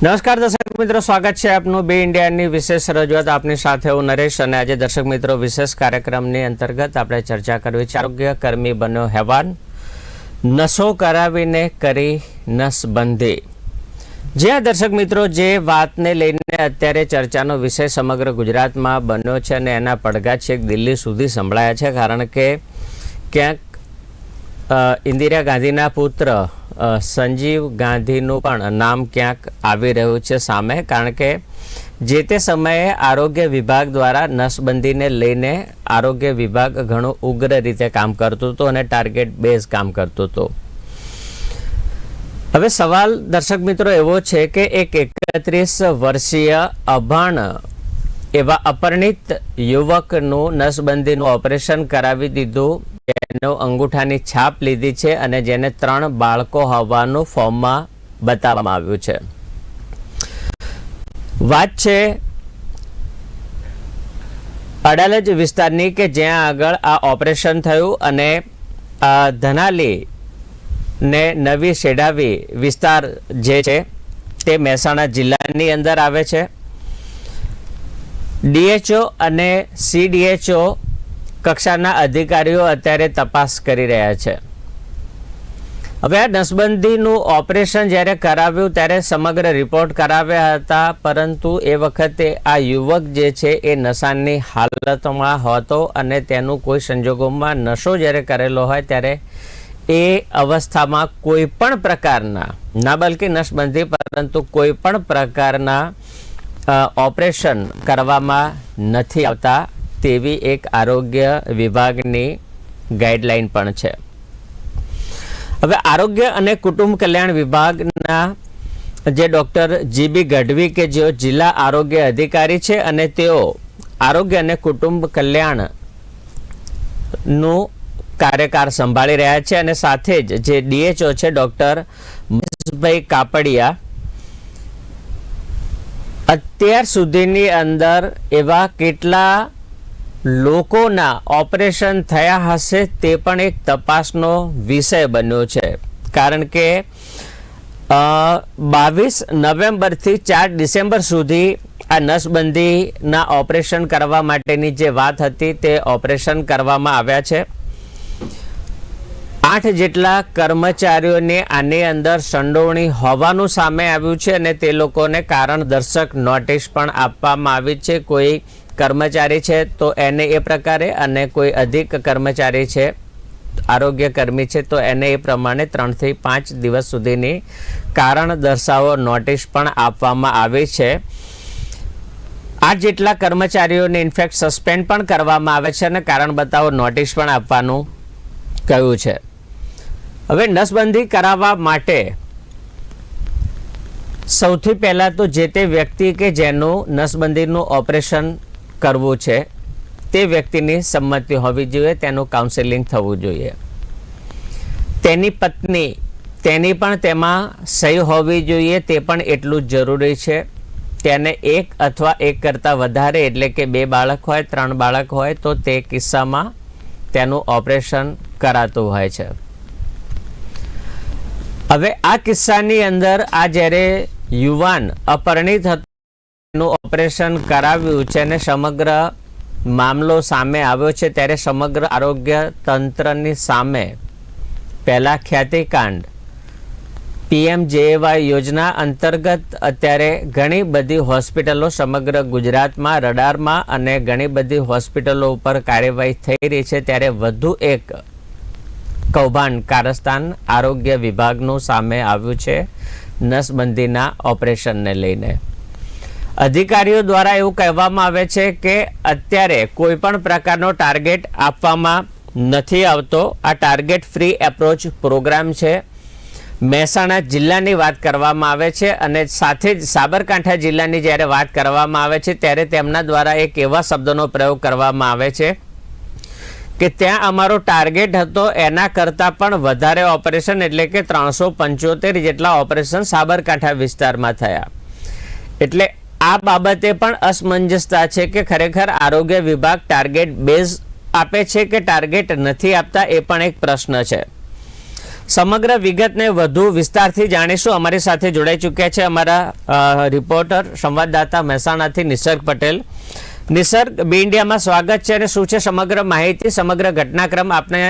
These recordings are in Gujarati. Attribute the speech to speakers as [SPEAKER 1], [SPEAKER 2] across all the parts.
[SPEAKER 1] નમસ્કાર દર્શક મિત્રો, સ્વાગત છે આપનું બે ઇન્ડિયાની વિશેષ રજૂઆત. આપની સાથે હું નરેશ અને આજે દર્શક મિત્રો વિશેષ કાર્યક્રમની અંતર્ગત આપણે ચર્ચા કરવી છે. આરોગ્ય કર્મી બન્યો હેવાન. નસો કરાવીને કરી નસબંધી. જ્યાં દર્શક મિત્રો, જે વાતને લઈને અત્યારે ચર્ચાનો વિષય સમગ્ર ગુજરાતમાં બન્યો છે અને એના પડઘા છેક દિલ્હી સુધી સંભળાયા છે, કારણ કે ક્યાંક ઇન્દિરા ગાંધીના પુત્ર સંજીવ ગાંધીનું પણ નામ ક્યાંક આવી રહ્યું છે સામે, કારણ કે જે તે સમયે આરોગ્ય વિભાગ દ્વારા નસબંધીને લઈને આરોગ્ય વિભાગ ઘણું ઉગ્ર રીતે કામ કરતું હતું અને ટાર્ગેટ બેઝ કામ કરતું હતું. હવે સવાલ દર્શક મિત્રો એવો છે કે એક એકત્રીસ વર્ષીય અભણ એવા અપરણિત યુવકનું નસબંધીનું ઓપરેશન કરાવી દીધું. એનો અંગૂઠાની છાપ લીધી છે અને જેને ત્રણ બાળકો હોવાનું ફોર્મમાં બતાવવામાં આવ્યું છે. વાત છે અડાલજ વિસ્તારની કે જ્યાં આગળ આ ઓપરેશન થયું અને ધનાલી ને નવી શેડાવી વિસ્તાર જે છે તે મહેસાણા જિલ્લાની અંદર આવે છે. ડીએચઓ અને સીડીએચઓ કક્ષાના અધિકારીઓ અત્યારે તપાસ કરી રહ્યા છે. હવે આ નસબંધીનું ઓપરેશન જ્યારે કરાવ્યું ત્યારે સમગ્ર રિપોર્ટ કરાવ્યા હતા, પરંતુ એ વખતે આ યુવક જે છે એ નશાની હાલતમાં હતો અને તેનું કોઈ સંજોગોમાં નશો જ્યારે કરેલો હોય ત્યારે એ અવસ્થામાં કોઈ પણ પ્રકારના, ના બલકે નસબંધી, પરંતુ કોઈ પણ પ્રકારના ઓપરેશન કરવામાં નથી આવતા તેવી એક આરોગ્ય વિભાગની ગાઈડલાઈન પણ છે. હવે આરોગ્ય અને કુટુંબ કલ્યાણ વિભાગના જે ડૉક્ટર જીબી ગઢવી કે જેઓ જિલ્લા આરોગ્ય અધિકારી છે અને તેઓ આરોગ્ય અને કુટુંબ કલ્યાણનું કાર્યકાર સંભાળી રહ્યા છે અને સાથે જ જે ડીએચઓ છે ડૉક્ટર મહેશભાઈ કાપડિયા અત્યાર સુધીની અંદર એવા કેટલા લોકોના ઓપરેશન થયા હશે તે પણ એક તપાસનો વિષય બન્યો છે. કારણ કે બાવીસ નવેમ્બરથી ચાર ડિસેમ્બર સુધી આ નસબંધીના ઓપરેશન કરવા માટેની જે વાત હતી તે ઓપરેશન કરવામાં આવ્યા છે. આઠ જેટલા કર્મચારીઓને આની અંદર સંડોવણી હોવાનું સામે આવ્યું છે અને તે લોકોને કારણ દર્શક નોટિસ પણ આપવામાં આવી છે. કોઈ કર્મચારી છે તો એને એ પ્રકારે અને કોઈ અધિક કર્મચારી છે, આરોગ્ય કર્મી છે તો એને એ પ્રમાણે ત્રણથી પાંચ દિવસ સુધીની કારણ દર્શાવો નોટિસ પણ આપવામાં આવી છે. આ જેટલા કર્મચારીઓને ઇનફેક્ટ સસ્પેન્ડ પણ કરવામાં આવે છે અને કારણ બતાવો નોટિસ પણ આપવાનું કહ્યું છે. હવે નસબંધી કરાવવા માટે સૌથી પહેલાં તો જે તે વ્યક્તિ કે જેનું નસબંધીનું ઓપરેશન કરવું છે, તે વ્યક્તિની સંમતિ હોવી જોઈએ, તેનું કાઉન્સેલિંગ થવું જોઈએ. તેની પત્ની, તેની પણ તેમાં સહી હોવી જોઈએ, તે પણ એટલું જ જરૂરી છે. તેને એક અથવા એક કરતાં વધારે, એટલે કે બે બાળક હોય, ત્રણ બાળક હોય, તો તે કિસ્સામાં તેનું ઓપરેશન કરાતું હોય છે. હવે આ કિસ્સાની અંદર આ જ્યારે યુવાન અપરણિત હતો ઓપરેશન કરાવ્યું છે અને સમગ્ર મામલો સામે આવ્યો છે, ત્યારે સમગ્ર આરોગ્ય તંત્રની સામે પહેલા ખ્યાતિકાંડ, પીએમ જેએવાય યોજના અંતર્ગત અત્યારે ઘણી બધી હોસ્પિટલો સમગ્ર ગુજરાતમાં, રડારમાં અને ઘણી બધી હોસ્પિટલો ઉપર કાર્યવાહી થઈ રહી છે. ત્યારે વધુ એક કૌભાંડ કારસ્તાન આરોગ્ય વિભાગનું સામે આવ્યું છે નસબંધીના ઓપરેશનને લઈને. અધિકારીઓ દ્વારા એવું કહેવામાં આવે છે કે અત્યારે કોઈ પણ પ્રકારનો ટાર્ગેટ આપવામાં નથી આવતો. આ ટાર્ગેટ ફ્રી એપ્રોચ પ્રોગ્રામ છે. મહેસાણા જિલ્લાની વાત કરવામાં આવે છે અને સાથે જ સાબરકાંઠા જિલ્લાની જ્યારે વાત કરવામાં આવે છે ત્યારે તેમના દ્વારા એક એવા શબ્દનો પ્રયોગ કરવામાં આવે છે. કે ત્યાં અમારો ટાર્ગેટ હતો એના કરતાં પણ વધારે ઓપરેશન એટલે કે ત્રણસો પંચોતેર જેટલા ઓપરેશન સાબરકાંઠા વિસ્તારમાં થયા. એટલે આ બાબતે પણ અસમંજસતા છે કે ખરેખર આરોગ્ય વિભાગ ટાર્ગેટ બેઝ આપે છે કે ટાર્ગેટ નથી આપતા એ પણ એક પ્રશ્ન છે. સમગ્ર વિગતને વધુ વિસ્તારથી જાણીશું. અમારી સાથે જોડાઈ ચૂક્યા છે અમારા રિપોર્ટર, સંવાદદાતા મહેસાણાથી નિસર્ગ પટેલ. નિસર્ગ બી ઇન્ડિયામાં સ્વાગત છે અને શું છે સમગ્ર માહિતી, સમગ્ર ઘટનાક્રમ આપણે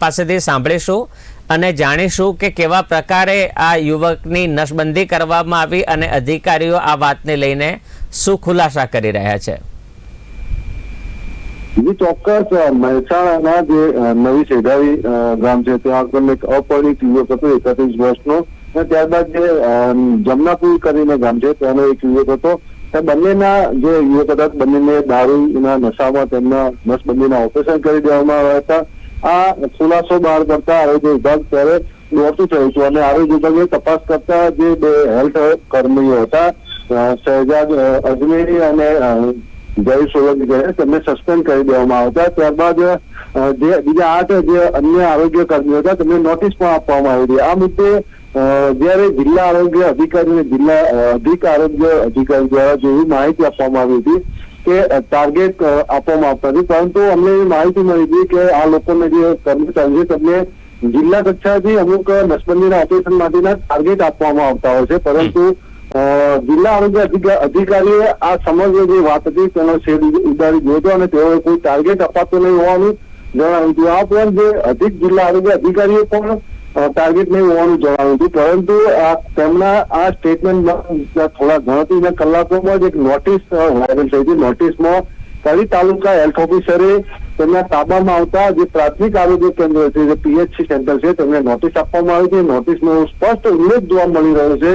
[SPEAKER 1] પાસેથી સાંભળીશું અને જાણીશું કે કેવા પ્રકારે આ યુવકની નસબંધી કરવામાં આવી અને અધિકારીઓ આ વાતને લઈને શું ખુલાસા કરી રહ્યા છે.
[SPEAKER 2] ચોક્કસ મહેસાણાના જે નવી સેઢાવી ગામ છે, ત્યાં આગળ એક અપરિણિત યુવક હતો, એકત્રીસ વર્ષનો. ત્યારબાદ જે જમનાપુર કરીને ગામ છે, ત્યાંનો એક યુવક હતો. બંનેના જે યુવક હતા બંનેને દારૂના નશામાં તેમના નસબંધીના ઓપરેશન કરી દેવામાં આવ્યા હતા. આ ખુલાસો બહાર કરતા આરોગ્ય વિભાગ ત્યારે દોડતું થયું હતું અને આરોગ્ય વિભાગે તપાસ કરતા જે બે હેલ્થ કર્મીઓ હતા શહેજાદ અજમેરી અને જય સોલંકી છે તેમને સસ્પેન્ડ કરી દેવામાં આવતા ત્યારબાદ જે બીજા આઠ જે અન્ય આરોગ્ય કર્મીઓ હતા, તેમને નોટિસ પણ આપવામાં આવી હતી. આ મુદ્દે જ્યારે જિલ્લા આરોગ્ય અધિકારી અને જિલ્લા અધિક આરોગ્ય અધિકારી દ્વારા જેવી માહિતી આપવામાં આવી હતી કે ટાર્ગેટ આપવામાં આવતા હતી પરંતુ અમને એવી માહિતી મળી હતી કે આ લોકોને જે કર્મચારી છે તેમને જિલ્લા કક્ષાથી અમુક નસબંધીના ઓપરેશન માટેના ટાર્ગેટ આપવામાં આવતા હોય છે. પરંતુ જિલ્લા આરોગ્ય અધિકા- અધિકારીએ આ સમગ્ર જે વાત હતી, તેનો શેડ ઉડાડી દીધો હતો અને તેઓએ કોઈ ટાર્ગેટ અપાતો નહીં હોવાનું જણાવ્યું હતું. આ ઉપરાંત જે અધિક જિલ્લા આરોગ્ય અધિકારીએ પણ ટાર્ગેટ નહીં હોવાનું જણાવ્યું હતું પરંતુ તેમના આ સ્ટેટમેન્ટમાં થોડા ગણતરીના કલાકોમાં જ એક નોટિસ વાયરલ થઈ હતી નોટિસમાં કડી તાલુકા હેલ્થ ઓફિસરે તેમના તાબામાં આવતા જે પ્રાથમિક આરોગ્ય કેન્દ્ર છે, જે પીએચસી સેન્ટર છે, તેમને નોટિસ આપવામાં આવી છે. નોટિસનો સ્પષ્ટ ઉલ્લેખ જોવા મળી રહ્યો છે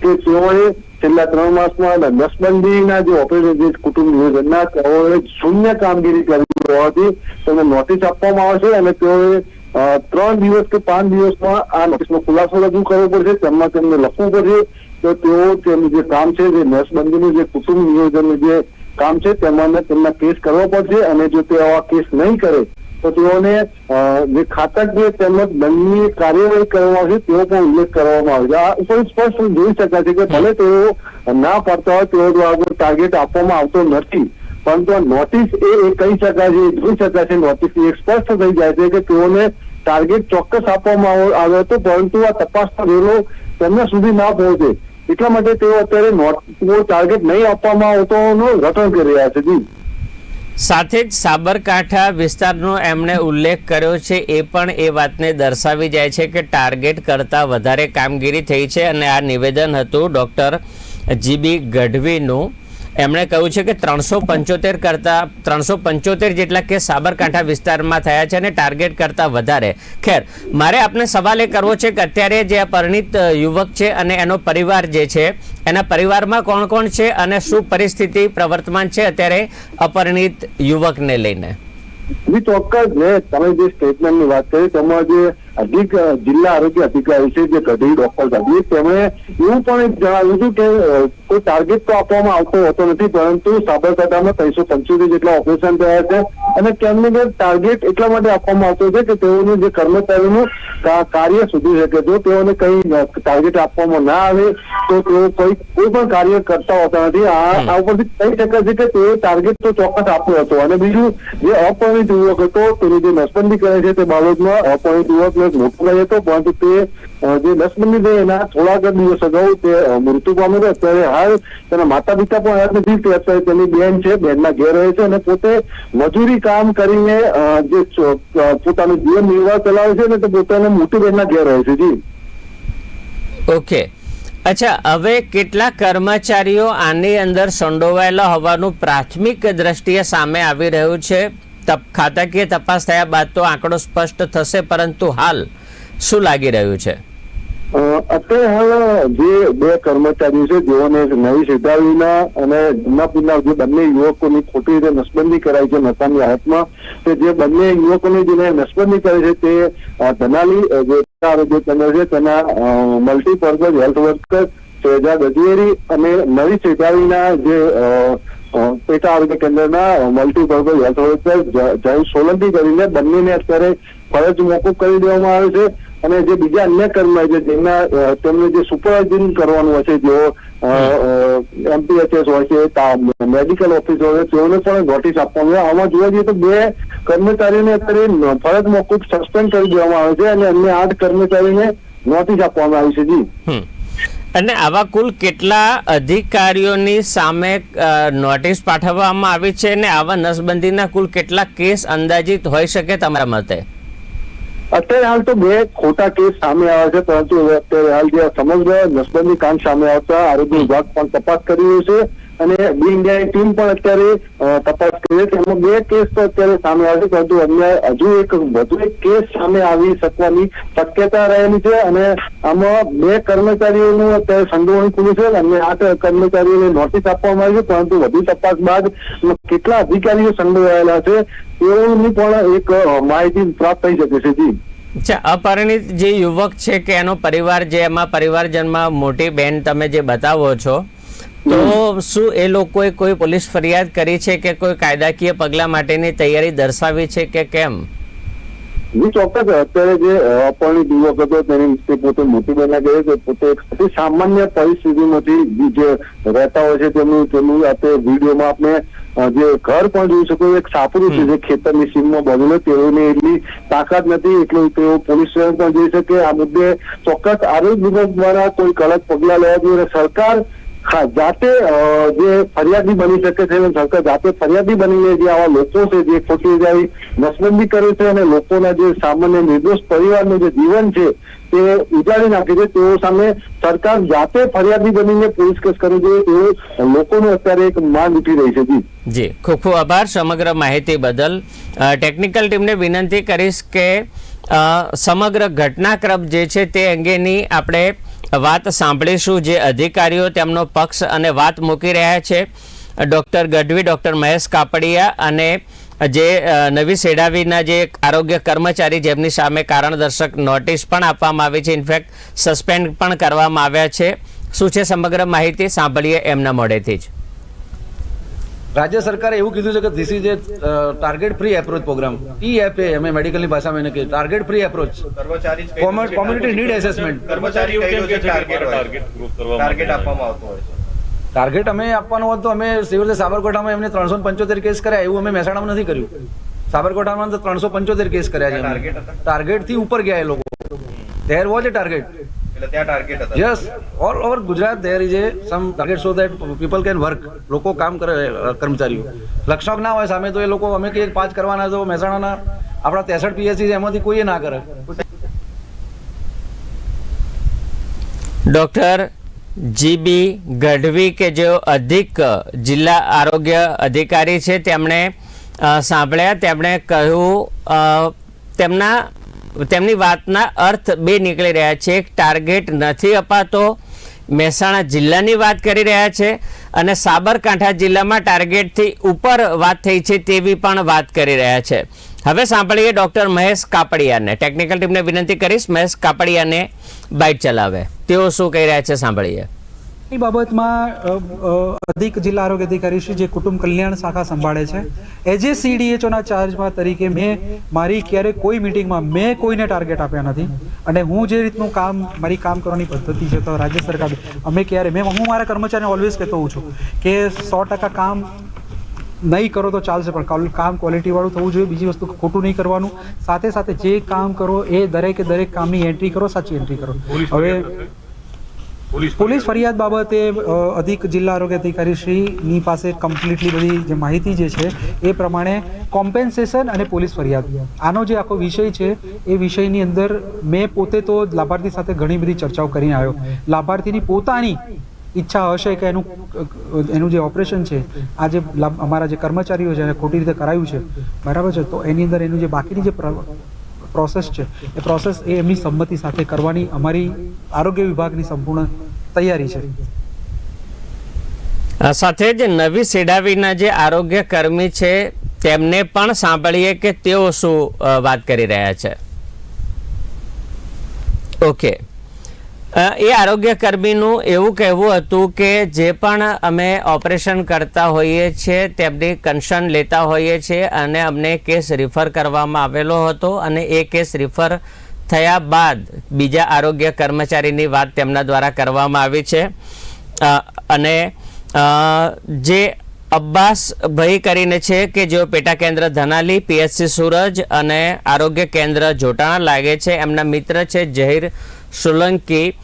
[SPEAKER 2] કે તેઓએ છેલ્લા ત્રણ માસમાં નસબંધીના જે ઓપરેટર જે કુટુંબ નિયોજનના તેઓએ શૂન્ય કામગીરી કરી હોવાથી તેમને નોટિસ આપવામાં આવે છે અને તેઓએ ત્રણ દિવસ કે પાંચ દિવસમાં આ નોટિસનો ખુલાસો રજૂ કરવો પડશે તેમાં તેમને લખવું પડશે. તો તેઓ તેમનું જે કામ છે, જે નસબંધીનું જે કુટુંબ નિયોજનનું જે કામ છે, તેમાં તેમના કેસ કરવો પડશે અને જો તેઓ આ કેસ નહીં કરે, તો તેઓને જે ખાતક જે તેમજ દંડની કાર્યવાહી કરવામાં આવશે તેઓ પણ ઉલ્લેખ કરવામાં આવે છે આ ઉપર સ્પષ્ટ જોઈ શકાય છે કે ભલે તેઓ ના પડતા હોય, તેઓ દ્વારા ટાર્ગેટ આપવામાં આવતો નથી. પરંતુ નોટિસ એ કહી શકાય છે છે. નોટિસ એ સ્પષ્ટ થઈ જાય છે કે તેઓને ટાર્ગેટ ચોક્કસ આપવામાં આવ્યો હતો પરંતુ આ તપાસનો વેલો તેમના સુધી ના પહોંચે. એટલા માટે તેઓ અત્યારે ટાર્ગેટ નહીં આપવામાં આવતોનું રટણ કરી રહ્યા છે. જી.
[SPEAKER 1] સાથે જ સાબરકાંઠા વિસ્તારનો એમણે ઉલ્લેખ કર્યો છે, એ પણ એ વાતને દર્શાવી જાય છે કે ટાર્ગેટ કરતાં વધારે કામગીરી થઈ છે અને આ નિવેદન હતું ડૉક્ટર જીબી ગઢવીનું. એમણે કહ્યું છે કે ત્રણસો પંચોતેર કરતાં ત્રણસો પંચોતેર જેટલા કેસ સાબરકાંઠા વિસ્તારમાં થયા છે અને ટાર્ગેટ કરતાં વધારે. ખેર, મારે આપને સવાલ એ કરવો છે કે અત્યારે જે આ પરિણીત યુવક છે અને એનો પરિવાર જે છે, એના પરિવારમાં કોણ કોણ છે અને શું પરિસ્થિતિ પ્રવર્તમાન છે અત્યારે અપરિણીત યુવકને લઈને?
[SPEAKER 2] ચોક્કસ. તમે જે સ્ટેટમેન્ટની વાત કરી, તેમાં જે અધિક અ, જિલ્લા આરોગ્ય અધિકારી છે જે ગઢવી ડોક્ટર ગઢવી તેમણે એવું પણ એક જણાવ્યું હતું કે અ, કોઈ ટાર્ગેટ તો આપવામાં આવતો હોતો નથી પરંતુ સાબરકાંઠામાં ત્રણસો પંચોતેર જેટલા ઓપરેશન થયા છે અને તેમને જે ટાર્ગેટ એટલા માટે આપવામાં આવતો છે કે તેઓનું જે કર્મચારીનું કા- કાર્ય સુધી શકે જો તેઓને કઈ અ, ટાર્ગેટ આપવામાં ના આવે તો તેઓ કોઈ કોઈ પણ કાર્ય કરતા હોતા નથી આ આ ઉપરથી કહી શકાય છે કે તેઓ ટાર્ગેટ તો ચોક્કસ આપ્યો હતો અને બીજું જે અપરિણિત યુવક હતો તેની જે નસબંધી કરે છે તે બાબતમાં અપરિણિત યુવકને એક મોટો ભાઈ હતો, પરંતુ તે જે નસબંધી છે એના થોડાક દિવસ અગાઉ તે મૃત્યુ પામ્યો હતો. અત્યારે હાલ તેના માતા પિતા પણ હાલ નથી, તે અત્યારે તેની બેન છે, બેનના ઘેર રહે છે અને પોતે મજૂરી કામ કરીને જે પોતાનું જીવન નિર્વાહ ચલાવે છે ને તે પોતાના મોટી બેનના ઘેર રહે છે. જી.
[SPEAKER 1] ઓકે. અચ્છા, હવે કેટલા કર્મચારીઓ આની અંદર સંડોવાયેલા હોવાનું પ્રાથમિક દ્રષ્ટિએ સામે આવી રહ્યું છે? તપ, ખાતાકીય તપાસ થયા બાદ તો આંકડો સ્પષ્ટ થશે, પરંતુ હાલ શું લાગી રહ્યું છે?
[SPEAKER 2] અત્યારે હાલ જે બે કર્મચારીઓ છે, જેઓને નવી સિદ્ધાવીના અને જમનાપુરના જે બંને યુવકોની ખોટી રીતે નસબંધી કરાઈ છે, નશાની હાથમાં, તે જે બંને યુવકોની જેને નસબંધી કરી છે, તે ધનાલી જે આરોગ્ય કેન્દ્ર છે, તેના multipurpose health worker Shahzad Gajveri અને નવી સિદ્ધાવીના જે પેટા આરોગ્ય કેન્દ્રના મલ્ટીપર્પઝ હેલ્થ ઓફિસર જય સોલંકી કરીને બંનેને અત્યારે ફરજ મોકૂફ કરી દેવામાં આવે છે. અને જે બીજા અન્ય કર્મચારી છે, જેમના તેમને જે સુપરવાઇઝિંગ કરવાનું હશે જેઓ એમપીએચએસ હોય છે મેડિકલ ઓફિસર હોય છે, તેઓને પણ નોટિસ આપવામાં આવે આમાં જોવા જઈએ તો બે કર્મચારીને અત્યારે ફરજ મોકૂફ સસ્પેન્ડ કરી દેવામાં આવે છે અને અન્ય આઠ કર્મચારીને નોટિસ આપવામાં આવી છે. જી.
[SPEAKER 1] અને આવા કુલ કેટલા અધિકારીઓની સામે નોટિસ પાઠવવામાં આવી છે અને આવા નસબંધીના કુલ કેટલા કેસ અંદાજિત હોઈ શકે તમારા મતે?
[SPEAKER 2] અત્યારે હાલ તો બે ખોટા કેસ સામે આવ્યા છે, પરંતુ અત્યારે હાલ જે સમગ્ર નસબંધી કાંડ સામે આવતા આરોગ્ય વિભાગ પણ તપાસ કરી રહ્યું છે. અને બી ઇન્ડિયાની ટીમ પણ અત્યારે તપાસ કરી છે. એમાં બે કેસ તો અત્યારે સામે આવે છે, પરંતુ અન્ય હજુ એક, વધુ એક કેસ સામે આવી શકવાની શક્યતા રહેલી છે અને આમાં બે કર્મચારીઓનું અત્યારે સંડોવણી ખુલ્લી છે અને આઠ કર્મચારીઓને નોટિસ આપવામાં આવી છે, પરંતુ વધુ તપાસ બાદ કેટલા અધિકારીઓ સંડોવાયેલા છે, તેઓની પણ એક માહિતી પ્રાપ્ત થઈ શકે છે. જી.
[SPEAKER 1] અચ્છા, અપરિણિત જે યુવક છે કે એનો પરિવાર જે એમાં પરિવારજનમાં મોટી બેન તમે જે બતાવો છો તો શું એ લોકોએ કોઈ પોલીસ ફરિયાદ કરી છે કે કોઈ કાયદાકીય પગલા માટેની તૈયારી દર્શાવી છે કે કેમ?
[SPEAKER 2] ચોક્કસ. અત્યારે જે અ, યુવક હતો તેની તે પોતે મોટી બહેના કહે છે. પોતે એક સામાન્ય પરિસ્થિતિમાંથી જે રહેતા હોય છે તેમનું તેમનું આપણે વિડીયોમાં આપણે જે ઘર પણ જોઈ શકો એક સાપરું છે જે ખેતરની સીમમાં બનેલું તેઓને એટલી તાકાત નથી એટલે તેઓ પોલીસ સ્ટેશન પણ જઈ શકે. આ મુદ્દે ચોક્કસ આરોગ્ય વિભાગ દ્વારા કોઈ કડક પગલાં લેવા જોઈએ સરકાર હા, જાતે જે ફરિયાદી બની શકે છે સરકાર જાતે ફરિયાદી બનીને જે આવા લોકો છે, જે ખોટી જાય નસબંધી કરે છે અને લોકોના જે સામાન્ય નિર્દોષ પરિવારનું જે જીવન છે, તે ઉજાડી નાખે છે. તેઓ સામે સરકાર જાતે ફરિયાદી બનીને પોલીસ કેસ કરવો જોઈએ તેવું લોકોનું અત્યારે એક માંગ ઉઠી રહી છે. જી.
[SPEAKER 1] ખૂબ ખૂબ આભાર સમગ્ર માહિતી બદલ. ટેકનિકલ ટીમને વિનંતી કરીશ કે સમગ્ર ઘટનાક્રમ જે છે, તે અંગેની આપણે વાત સાંભળીશું જે અધિકારીઓ તેમનો પક્ષ અને વાત મૂકી રહ્યા છે. ડૉક્ટર ગઢવી, ડૉક્ટર મહેશ કાપડિયા અને જે નવી સેડાવીના જે આરોગ્ય કર્મચારી જેમની સામે કારણદર્શક નોટિસ પણ આપવામાં આવી છે. ઇનફેક્ટ, સસ્પેન્ડ પણ કરવામાં આવ્યા છે. શું છે સમગ્ર માહિતી? સાંભળીએ એમના મોડેથી જ.
[SPEAKER 3] રાજ્ય સરકારે એવું કીધું છે કે this is a target free approach program ઈ એપ એ અમે મેડિકલની ભાષામાં એને કહીએ. Target free approach community need. Assessment
[SPEAKER 4] target
[SPEAKER 5] આપવામાં આવતો હોય છે.
[SPEAKER 3] અમે આપવાનું હોત. તો અમે સિવિલ સાબરકાંઠામાં એમને ત્રણસો પંચોતેર કેસ કર્યા એવું અમે મહેસાણામાં નથી કર્યું. સાબરકાંઠામાં તો ત્રણસો પંચોતેર કેસ કર્યા છે
[SPEAKER 5] Target
[SPEAKER 3] અમે. ટાર્ગેટથી ઉપર ગયા એ લોકો. There was a target yes all over Gujarat there is a some target so that people can work લોકો કામ કરે કર્મચારીઓ. લક્ષક ના હોય સામે તો એ લોકો અમે કહીએ કે પાંચ કરવાના તો મહેસાણાના. આપણા ત્રેસઠ પીએસસી છે એમાંથી કોઈએ ના કરે.
[SPEAKER 1] ડૉક્ટર જીબી ગઢવી કે જેઓ અધિક જિલ્લા આરોગ્ય અધિકારી છે તેમણે સાંભળ્યા. તેમણે કહ્યું તેમના તેમની વાતના અર્થ બે નીકળી રહ્યા છે. એક ટાર્ગેટ નથી અપાતો. મહેસાણા જિલ્લાની વાત કરી રહ્યા છે અને સાબરકાંઠા જિલ્લામાં ટાર્ગેટથી ઉપર વાત થઈ છે તેવી પણ વાત કરી રહ્યા છે. હવે સાંભળીએ ડૉક્ટર મહેશ કાપડિયાને. ટેકનિકલ ટીમને વિનંતી કરીશ મહેશ કાપડિયાને બાઇટ ચલાવે. તેઓ શું કહી રહ્યા છે સાંભળીએ.
[SPEAKER 6] એ બાબતમાં અધિક જિલ્લા આરોગ્ય અધિકારી શ્રી જે કુટુંબ કલ્યાણ શાખા સંભાળે છે એજ એ સીડીએચઓના ચાર્જમાં તરીકે મેં મારી ક્યારે કોઈ મિટિંગમાં મેં કોઈને ટાર્ગેટ આપ્યા નથી. અને હું જે રીતનું કામ, મારી કામ કરવાની પદ્ધતિ છે તો રાજ્ય સરકાર, અમે ક્યારે, મેં, હું મારા કર્મચારીને ઓલવેઝ કહેતો હોઉં છું કે સો ટકા કામ નહીં કરો તો ચાલશે, પણ કામ ક્વોલિટીવાળું થવું જોઈએ, બીજી વસ્તુ ખોટું નહીં કરવાનું. સાથે સાથે જે કામ કરો એ દરેકે દરેક કામની એન્ટ્રી કરો, સાચી એન્ટ્રી કરો. હવે પોલીસ ફરિયાદ બાબતે અધિક જિલ્લા આરોગ્ય અધિકારી શ્રીની પાસે કમ્પ્લીટલી બધી જે માહિતી જે છે એ પ્રમાણે કોમ્પેન્સેશન અને પોલીસ ફરિયાદ. આનો જે આખો વિષય છે એ વિષયની અંદર મેં પોતે તો લાભાર્થી સાથે ઘણી બધી ચર્ચાઓ કરીને આવ્યો. લાભાર્થીની પોતાની ઈચ્છા હશે કે એનું એનું જે ઓપરેશન છે આ જે અમારા જે કર્મચારીઓ છે એને ખોટી રીતે કરાયું છે બરાબર છે? તો એની અંદર એનું જે બાકીની જે પ્રોસેસ છે. એ પ્રોસેસ એ એમની સંમતિ સાથે કરવાની અમારી આરોગ્ય વિભાગની સંપૂર્ણ તૈયારી છે.
[SPEAKER 1] સાથે જ નવી સેડાવીના જે આરોગ્ય કર્મી છે, તેમને પણ સાંભળીએ કે તેઓ શું વાત કરી રહ્યા છે. ઓકે. એ આરોગ્ય કર્મીનું એવું કહેવું હતું કે જે પણ અમે ઓપરેશન કરતા હોઈએ છીએ, તેમની કન્સર્ન લેતા હોઈએ છીએ અને અમને કેસ રિફર કરવામાં આવેલો હતો અને એ કેસ રિફર થયા બાદ બીજા આરોગ્ય કર્મચારીની વાત તેમના દ્વારા કરવામાં આવી છે. અને જે અબ્બાસ ભાઈ કરીને છે કે જેઓ પેટા કેન્દ્ર ધનાલી, પીએચસી સુરજ અને આરોગ્ય કેન્દ્ર જોટાણા લાગે છે, એમના મિત્ર છે જહીર સોલંકી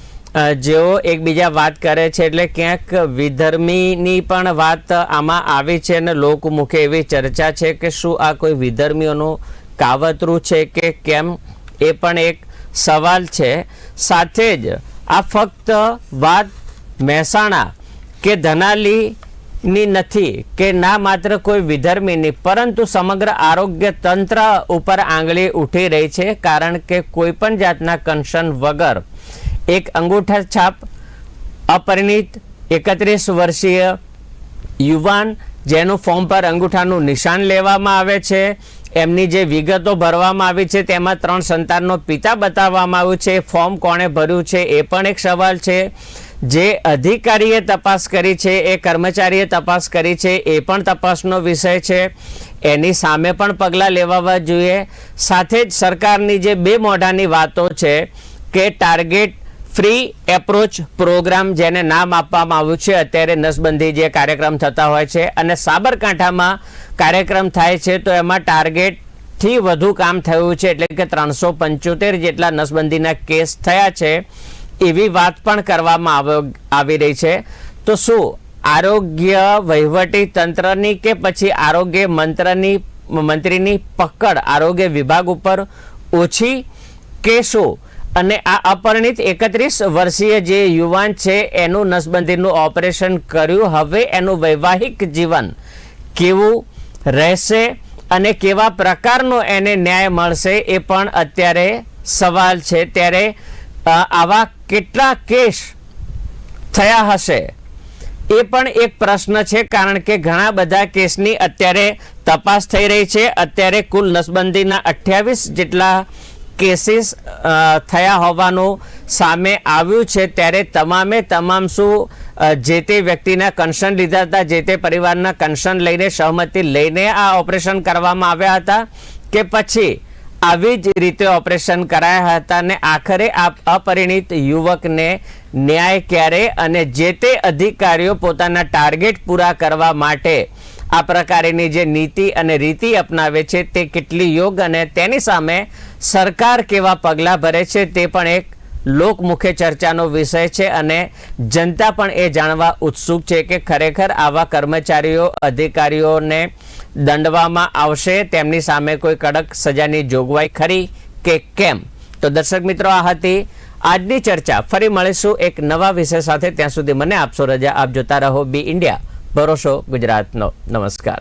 [SPEAKER 1] જેઓ એકબીજા વાત કરે છે એટલે ક્યાંક વિધર્મીની પણ વાત આમાં આવી છે અને લોકમુખે એવી ચર્ચા છે કે શું આ કોઈ વિધર્મીઓનું કાવતરું છે કે કેમ? એ પણ એક સવાલ છે. સાથે જ આ ફક્ત વાત મહેસાણા કે ધનાલીની નથી કે ના માત્ર કોઈ વિધર્મીની પરંતુ સમગ્ર આરોગ્ય તંત્ર ઉપર આંગળી ઉઠી રહી છે કારણ કે કોઈ પણ જાતના કન્સર્ન વગર એક અંગૂઠા છાપ, અપરિણિત એકત્રીસ વર્ષીય યુવાન જેનું ફોર્મ પર અંગૂઠાનું નિશાન લેવામાં આવે છે, એમની જે વિગતો ભરવામાં આવી છે તેમાં ત્રણ સંતાનનો પિતા બતાવવામાં આવ્યું છે ફોર્મ કોણે ભર્યું છે એ પણ એક સવાલ છે. જે અધિકારીએ તપાસ કરી છે, એ કર્મચારીએ તપાસ કરી છે, એ પણ તપાસનો વિષય છે. એની સામે પણ પગલાં લેવાવા જોઈએ. સાથે જ સરકારની જે બે મોઢાની વાતો છે કે ટાર્ગેટ ફ્રી એપ્રોચ પ્રોગ્રામ જેને નામ આપવામાં આવ્યું છે, અત્યારે નસબંધી જે કાર્યક્રમ થતા હોય છે અને સાબરકાંઠામાં કાર્યક્રમ થાય છે, તો એમાં ટાર્ગેટથી વધુ કામ થયું છે, એટલે કે ત્રણસો પંચોતેર જેટલા નસબંધીના કેસ થયા છે. એવી વાત પણ કરવામાં આવ- રહી છે. તો શું આરોગ્ય વહીવટી તંત્રની કે પછી આરોગ્ય મંત્રની મંત્રીની પકડ આરોગ્ય વિભાગ ઉપર ઓછી કે શું? અને આ અપરિણિત એકત્રીસ વર્ષીય જે યુવાન છે, એનું નસબંધીનું ઓપરેશન કર્યું. હવે એનું વૈવાહિક જીવન કેવું રહેશે અને કેવા પ્રકારનો એને ન્યાય મળશે એ પણ અત્યારે સવાલ છે. ત્યારે આવા કેટલા કેસ થયા હશે? એ પણ એક પ્રશ્ન છે, કારણ કે ઘણા બધા કેસની અત્યારે તપાસ થઈ રહી છે. અત્યારે કુલ નસબંધીના અઠ્યાવીસ જેટલા કેસીસ થયા હોવાનું સામે આવ્યું છે. ત્યારે તમામે તમામ શું જે તે વ્યક્તિના કન્સર્ન લીધા હતા, જે તે પરિવારના કન્સર્ન લઈને, સહમતિ લઈને આ ઓપરેશન કરવામાં આવ્યા હતા કે પછી આવી જ રીતે ઓપરેશન કરાયા હતા અને આખરે આ અપરિણિત યુવકને ન્યાય ક્યારે અને જે તે અધિકારીઓ પોતાના ટાર્ગેટ પૂરા કરવા માટે આ પ્રકારની જે નીતિ અને રીતિ અપનાવે છે તે કેટલી યોગ અને તેની સામે સરકાર કેવા પગલાં ભરે છે તે પણ એક લોકમુખે ચર્ચાનો વિષય છે અને જનતા પણ એ જાણવા ઉત્સુક છે કે ખરેખર આવા કર્મચારીઓ, અધિકારીઓને દંડવામાં આવશે. તેમની સામે કોઈ કડક સજાની જોગવાઈ ખરી કે કેમ? તો દર્શક મિત્રો, આ હતી આજની ચર્ચા. ફરી મળીશું એક નવા વિષય સાથે. ત્યાં સુધી મને આપશો રજા. આપ જોતા રહો બી ઇન્ડિયા. ભરોસો ગુજરાતનો. નમસ્કાર.